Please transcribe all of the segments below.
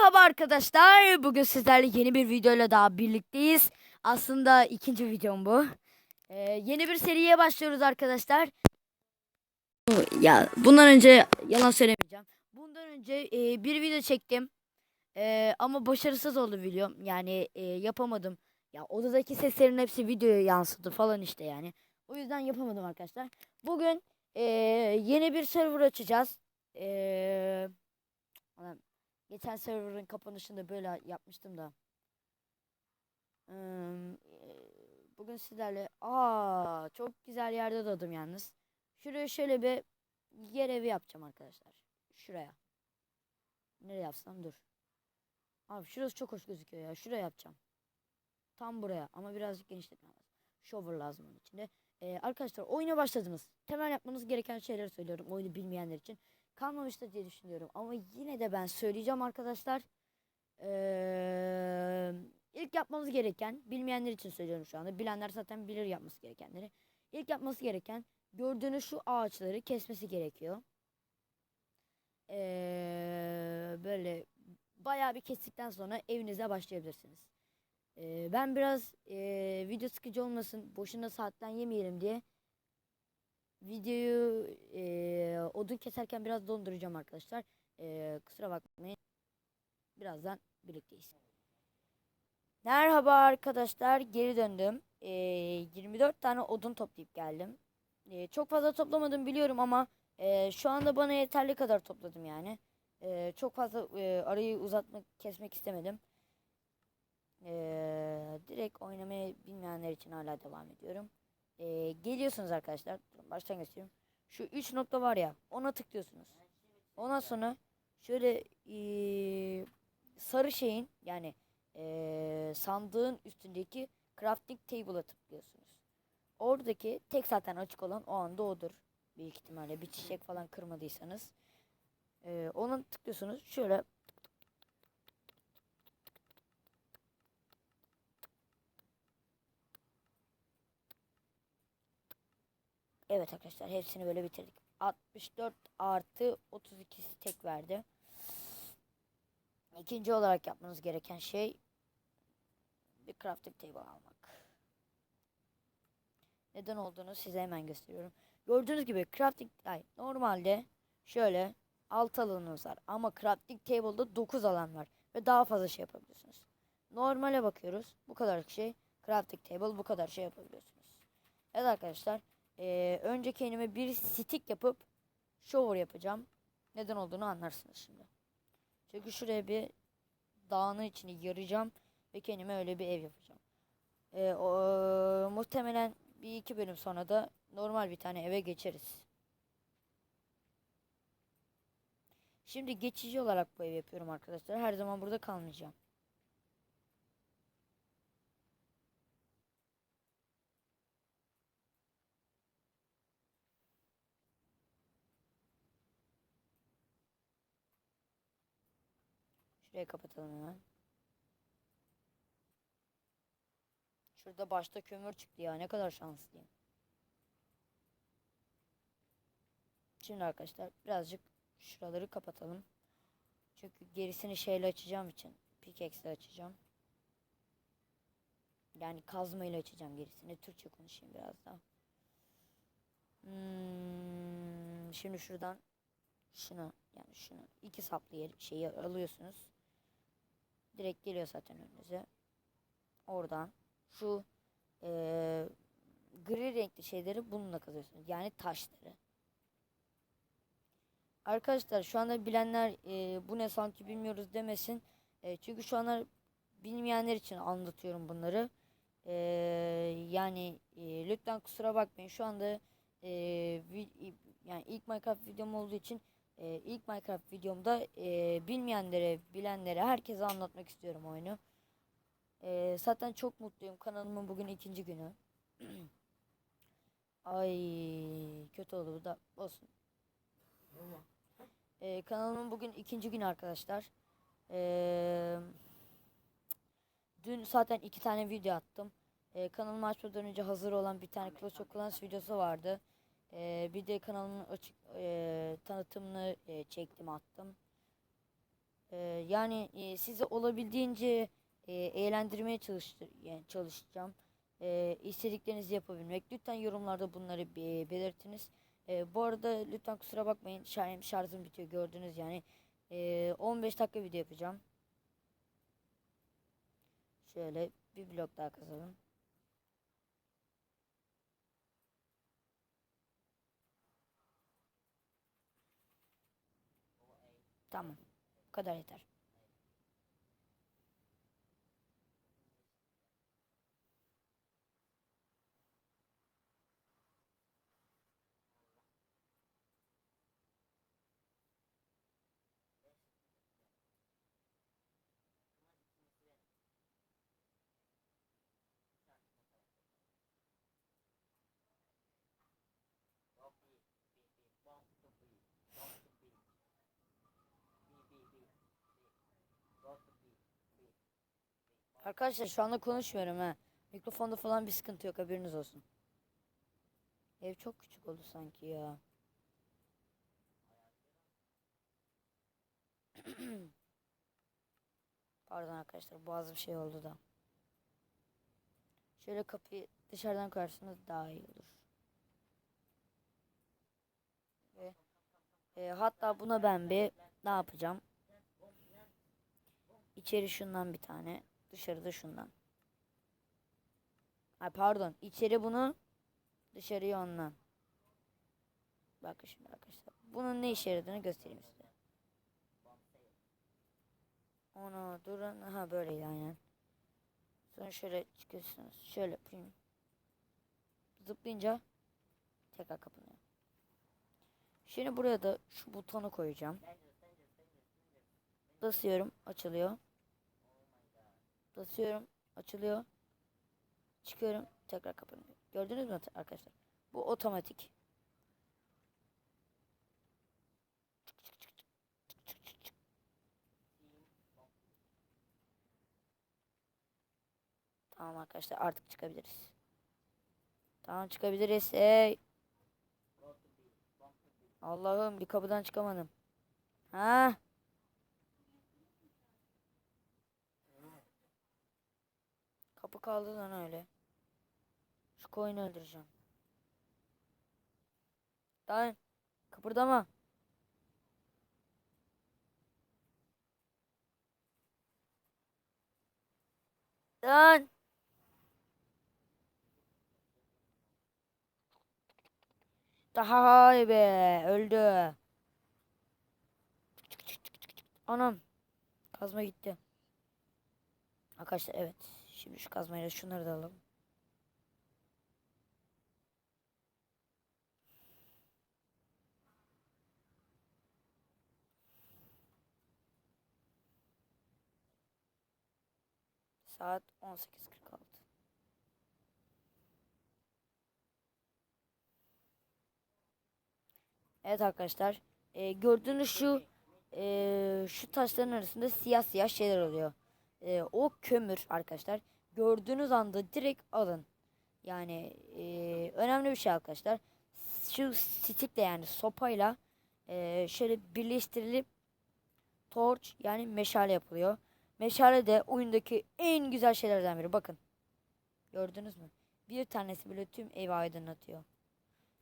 Merhaba arkadaşlar. Bugün sizlerle yeni bir videoyla daha birlikteyiz. Aslında ikinci videom bu. Ee, yeni bir seriye başlıyoruz arkadaşlar. Ya bundan önce yalan söylemeyeceğim. Bundan önce e, bir video çektim. E, ama başarısız oldu videom. Yani e, yapamadım. Ya odadaki seslerin hepsi videoya yansıdı falan işte yani. O yüzden yapamadım arkadaşlar. Bugün e, yeni bir server açacağız. Eee Geçen server'ın kapanışında böyle yapmıştım da. Bugün sizlerle aa çok güzel yerde doğdum yalnız. Şuraya şöyle bir yer evi yapacağım arkadaşlar. Şuraya. Nereye yapsam dur. Abi şurası çok hoş gözüküyor ya. Şuraya yapacağım. Tam buraya ama birazcık genişletmem lazım. Shower lazım onun içinde. Ee, arkadaşlar oyuna başladınız. Temel yapmanız gereken şeyleri söylüyorum oyunu bilmeyenler için kalmamıştır diye düşünüyorum. Ama yine de ben söyleyeceğim arkadaşlar. Ee, ilk yapmanız gereken, bilmeyenler için söylüyorum şu anda. Bilenler zaten bilir yapması gerekenleri. İlk yapması gereken gördüğünüz şu ağaçları kesmesi gerekiyor. Ee, böyle bayağı bir kestikten sonra evinize başlayabilirsiniz. Ee, ben biraz ee, video sıkıcı olmasın, boşuna saatten yemeyelim diye videoyu eee, odun keserken biraz donduracağım arkadaşlar. Eee, kusura bakmayın. Birazdan birlikteyiz. Merhaba arkadaşlar. Geri döndüm. Eee, 24 tane odun toplayıp geldim. Eee, çok fazla toplamadım biliyorum ama eee, şu anda bana yeterli kadar topladım yani. Eee, çok fazla eee, arayı uzatmak, kesmek istemedim. Eee, direkt oynamayı bilmeyenler için hala devam ediyorum. Ee, geliyorsunuz arkadaşlar. Baştan göstereyim. Şu 3 nokta var ya ona tıklıyorsunuz. Ondan sonra şöyle ee, sarı şeyin yani ee, sandığın üstündeki crafting table'a tıklıyorsunuz. Oradaki tek zaten açık olan o anda odur. Büyük ihtimalle bir çiçek falan kırmadıysanız. Ee, ona tıklıyorsunuz. Şöyle Evet arkadaşlar hepsini böyle bitirdik. 64 artı 32 tek verdi. İkinci olarak yapmanız gereken şey bir crafting table almak. Neden olduğunu size hemen gösteriyorum. Gördüğünüz gibi crafting ay, normalde şöyle 6 alanınız var ama crafting table'da 9 alan var ve daha fazla şey yapabiliyorsunuz. Normale bakıyoruz. Bu kadar şey. Crafting table bu kadar şey yapabiliyorsunuz. Evet arkadaşlar ee, önce kendime bir stick yapıp shower yapacağım. Neden olduğunu anlarsınız şimdi. Çünkü şuraya bir dağının içini yaracağım ve kendime öyle bir ev yapacağım. Ee, o, muhtemelen bir iki bölüm sonra da normal bir tane eve geçeriz. Şimdi geçici olarak bu ev yapıyorum arkadaşlar. Her zaman burada kalmayacağım. Şurayı kapatalım hemen. Şurada başta kömür çıktı ya. Ne kadar şanslıyım. Şimdi arkadaşlar birazcık şuraları kapatalım. Çünkü gerisini şeyle açacağım için. Pickaxe açacağım. Yani kazma ile açacağım gerisini. Türkçe konuşayım biraz daha. Hmm, şimdi şuradan şunu yani şunu iki saplı yer, şeyi alıyorsunuz. Direkt geliyor zaten önünüze. Oradan şu e, gri renkli şeyleri bununla kazıyorsunuz. Yani taşları. Arkadaşlar şu anda bilenler e, bu ne sanki bilmiyoruz demesin. E, çünkü şu anda bilmeyenler için anlatıyorum bunları. E, yani e, lütfen kusura bakmayın. Şu anda e, yani ilk Minecraft videom olduğu için e, ilk Minecraft videomda e, bilmeyenlere, bilenlere, herkese anlatmak istiyorum oyunu. E, zaten çok mutluyum. Kanalımın bugün ikinci günü. Ay kötü oldu bu da olsun. E, kanalımın bugün ikinci günü arkadaşlar. E, dün zaten iki tane video attım. E, kanalımı açmadan önce hazır olan bir tane Clash of Clans videosu vardı. Ee, bir de kanalımın açık e, tanıtımını e, çektim attım. Ee, yani e, sizi olabildiğince e, eğlendirmeye çalıştır, yani çalışacağım. E, istediklerinizi yapabilmek. Lütfen yorumlarda bunları be- belirtiniz. E, bu arada lütfen kusura bakmayın. Şarjım, şarjım bitiyor gördünüz yani. E, 15 dakika video yapacağım. Şöyle bir blok daha kazalım. Tamam. Bu kadar yeter. Arkadaşlar şu anda konuşmuyorum ha. Mikrofonda falan bir sıkıntı yok haberiniz olsun. Ev çok küçük oldu sanki ya. Pardon arkadaşlar boğazım şey oldu da. Şöyle kapıyı dışarıdan koyarsanız daha iyi olur. Ve e, hatta buna ben bir ne yapacağım? İçeri şundan bir tane, dışarıda şundan. Ay pardon, içeri bunu, dışarıya ondan. Bakın şimdi arkadaşlar. Bunun ne işe yaradığını göstereyim size. Ona durun. Ha böyle aynen. Sonra şöyle çıkıyorsunuz. Şöyle yapayım. Zıplayınca tekrar kapanıyor. Şimdi buraya da şu butonu koyacağım. Basıyorum, açılıyor. Basıyorum, açılıyor. Çıkıyorum, tekrar kapanıyor. Gördünüz mü arkadaşlar? Bu otomatik. Tamam arkadaşlar artık çıkabiliriz. Tamam çıkabiliriz. Hey. Allah'ım bir kapıdan çıkamadım. Ha? Kapı kaldı lan öyle. Şu koyunu öldüreceğim. Lan kıpırdama. Lan. Daha be öldü. Anam. Kazma gitti. Arkadaşlar evet. Şimdi şu kazmayla şunları da alalım. Saat 18.46. Evet arkadaşlar. e, gördüğünüz şu e, şu taşların arasında siyah siyah şeyler oluyor. E, o kömür arkadaşlar. Gördüğünüz anda direkt alın. Yani e, önemli bir şey arkadaşlar. Şu stickle yani sopayla e, şöyle birleştirilip torch yani meşale yapılıyor. Meşale de oyundaki en güzel şeylerden biri. Bakın. Gördünüz mü? Bir tanesi bile tüm evi aydınlatıyor.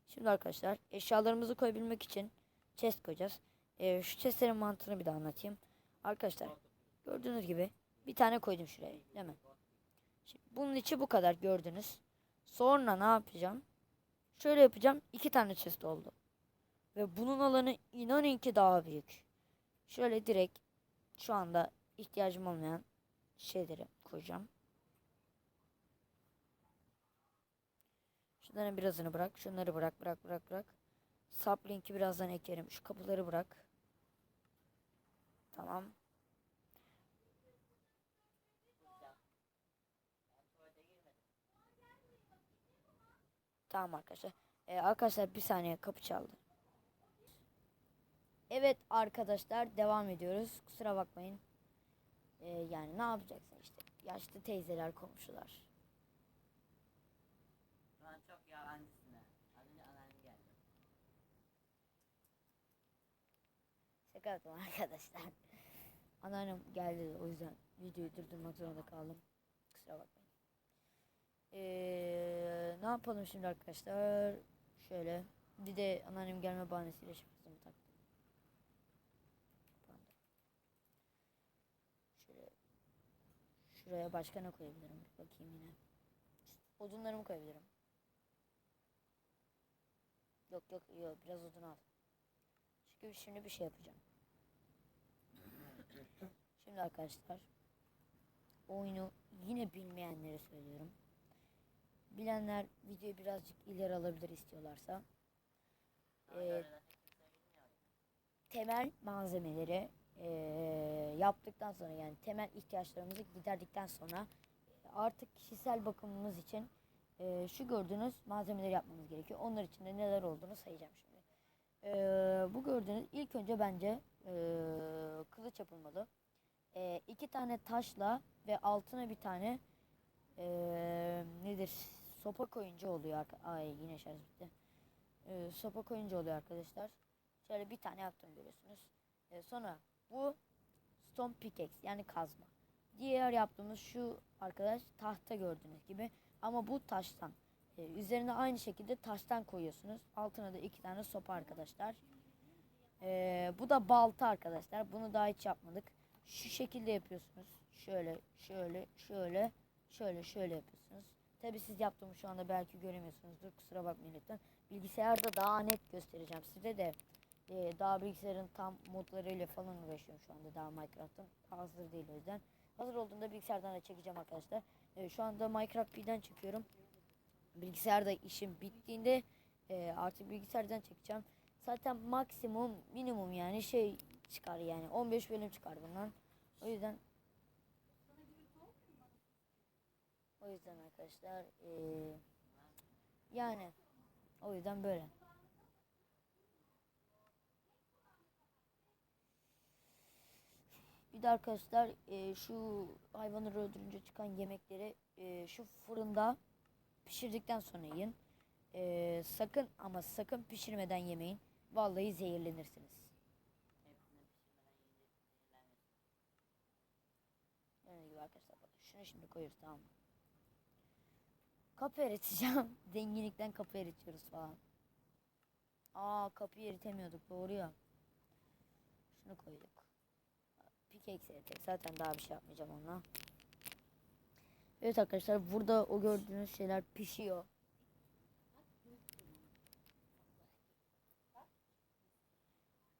Şimdi arkadaşlar eşyalarımızı koyabilmek için chest koyacağız. Ee, şu chestlerin mantığını bir daha anlatayım. Arkadaşlar gördüğünüz gibi bir tane koydum şuraya mi? Şimdi bunun içi bu kadar gördünüz. Sonra ne yapacağım? Şöyle yapacağım. iki tane chest oldu. Ve bunun alanı inanın ki daha büyük. Şöyle direkt şu anda ihtiyacım olmayan şeyleri koyacağım. Şunların birazını bırak. Şunları bırak bırak bırak bırak. Saplink'i birazdan eklerim. Şu kapıları bırak. Tamam. Tamam arkadaşlar. Ee, arkadaşlar bir saniye kapı çaldı. Evet arkadaşlar devam ediyoruz. Kusura bakmayın. Ee, yani ne yapacaksın işte. Yaşlı teyzeler komşular. Şu an çok yalancısın ha. Az önce anneannem geldi. Şaka yaptım arkadaşlar. Anneannem geldi o yüzden videoyu durdurmak zorunda kaldım. Kusura bakmayın. Ee, ne yapalım şimdi arkadaşlar? Şöyle. Bir de anneannem gelme bahanesiyle şifresini taktım. Şöyle. Şuraya başka ne koyabilirim? Bir bakayım yine. Odunlarımı koyabilirim. Yok yok yok biraz odun al. Çünkü şimdi bir şey yapacağım. Şimdi arkadaşlar oyunu yine bilmeyenlere söylüyorum. Bilenler videoyu birazcık ileri alabilir istiyorlarsa. Ee, temel malzemeleri eee, yaptıktan sonra yani temel ihtiyaçlarımızı giderdikten sonra e, artık kişisel bakımımız için eee, şu gördüğünüz malzemeleri yapmamız gerekiyor. Onlar için de neler olduğunu sayacağım şimdi. Eee, bu gördüğünüz ilk önce bence eee, kılıç yapılmalı. Eee iki tane taşla ve altına bir tane eee, nedir sopa koyunca oluyor. Ay yine şarj bitti. Eee, sopa koyunca oluyor arkadaşlar. Şöyle bir tane yaptım görüyorsunuz. Ee, sonra bu stone pickaxe yani kazma. Diğer yaptığımız şu arkadaş tahta gördüğünüz gibi ama bu taştan. Ee, üzerine aynı şekilde taştan koyuyorsunuz. Altına da iki tane sopa arkadaşlar. Ee, bu da balta arkadaşlar. Bunu daha hiç yapmadık. Şu şekilde yapıyorsunuz. Şöyle, şöyle, şöyle, şöyle, şöyle yapıyorsunuz. Tabi siz yaptığımı şu anda belki göremiyorsunuzdur. Kusura bakmayın lütfen. Bilgisayarda daha net göstereceğim size de. Ee, daha bilgisayarın tam modlarıyla falan uğraşıyorum şu anda daha Minecraft'ın hazır değil o yüzden. Hazır olduğunda bilgisayardan da çekeceğim arkadaşlar. Ee, şu anda Minecraft P'den çekiyorum. Bilgisayarda işim bittiğinde e, artık bilgisayardan çekeceğim. Zaten maksimum minimum yani şey çıkar yani 15 bölüm çıkar bundan. O yüzden o yüzden arkadaşlar e, yani o yüzden böyle. Bir de arkadaşlar e, şu hayvanları öldürünce çıkan yemekleri e, şu fırında pişirdikten sonra yiyin. E, sakın ama sakın pişirmeden yemeyin. Vallahi zehirlenirsiniz. Gördüğünüz gibi arkadaşlar bakın şunu şimdi koyuyoruz tamam mı? Kapı eriteceğim. Zenginlikten kapı eritiyoruz falan. Aa kapıyı eritemiyorduk doğru ya. Şunu koyduk. Pickaxe eritek. Zaten daha bir şey yapmayacağım onunla. Evet arkadaşlar burada o gördüğünüz şeyler pişiyor.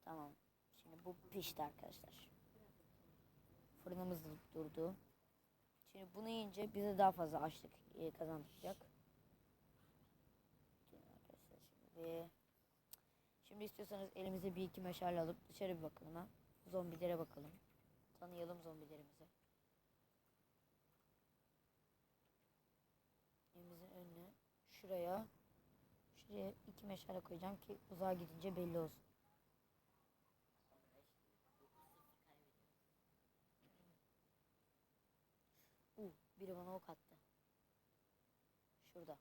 Tamam. Şimdi bu pişti arkadaşlar. Fırınımız durdu. Şimdi bunu yiyince bize daha fazla açlık e, kazandıracak. Şimdi Şimdi istiyorsanız elimize bir iki meşale alıp dışarı bir bakalım ha. Zombilere bakalım. Tanıyalım zombilerimizi. Evimizin önüne şuraya şuraya iki meşale koyacağım ki uzağa gidince belli olsun. Biri bana ok attı. Şurada.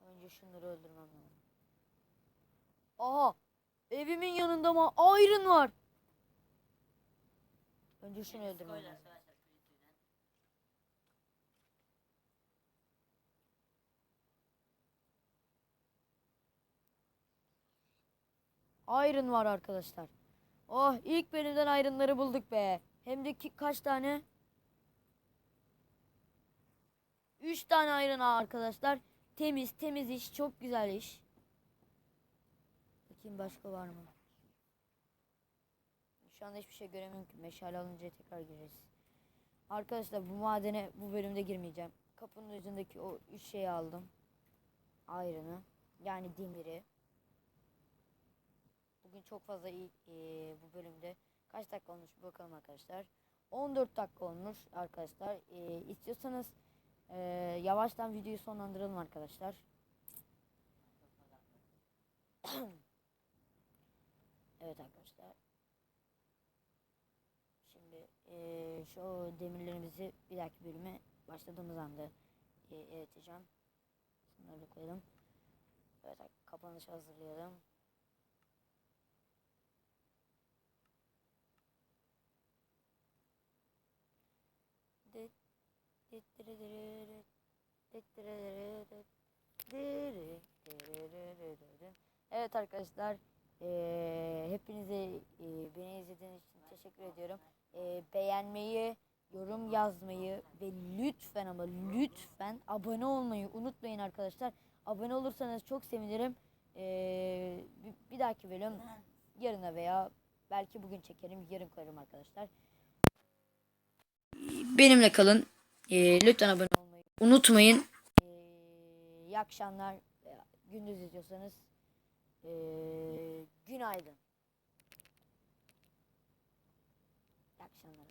Önce şunları öldürmem lazım. Aha! Evimin yanında mı? Iron var. Önce şunu öldürmem lazım. Iron var arkadaşlar. Oh ilk bölümden iron'ları bulduk be. Hem de ki, kaç tane? 3 tane var arkadaşlar. Temiz temiz iş çok güzel iş. Bakayım başka var mı? Şu anda hiçbir şey göremiyorum ki. Meşale alınca tekrar gireriz. Arkadaşlar bu madene bu bölümde girmeyeceğim. Kapının ucundaki o üç şeyi aldım. Iron'ı. Yani demiri. Bugün çok fazla iyi eee, bu bölümde. Kaç dakika olmuş bakalım arkadaşlar. 14 dakika olmuş arkadaşlar. Eee istiyorsanız eee, yavaştan videoyu sonlandıralım arkadaşlar. evet arkadaşlar. Şimdi eee, şu demirlerimizi bir dahaki bölüme başladığımız anda eee, eriteceğim. Bunları da koyalım. Evet kapanış hazırlayalım. Evet arkadaşlar eee, hepinize eee, beni izlediğiniz için teşekkür ediyorum. Eee, beğenmeyi, yorum yazmayı ve lütfen ama lütfen abone olmayı unutmayın arkadaşlar. Abone olursanız çok sevinirim. Bir, bir dahaki bölüm yarına veya belki bugün çekerim, yarın koyarım arkadaşlar. Benimle kalın. Eee, lütfen abone olmayı unutmayın. Eee, iyi akşamlar. Gündüz izliyorsanız eee, günaydın. İyi akşamlar.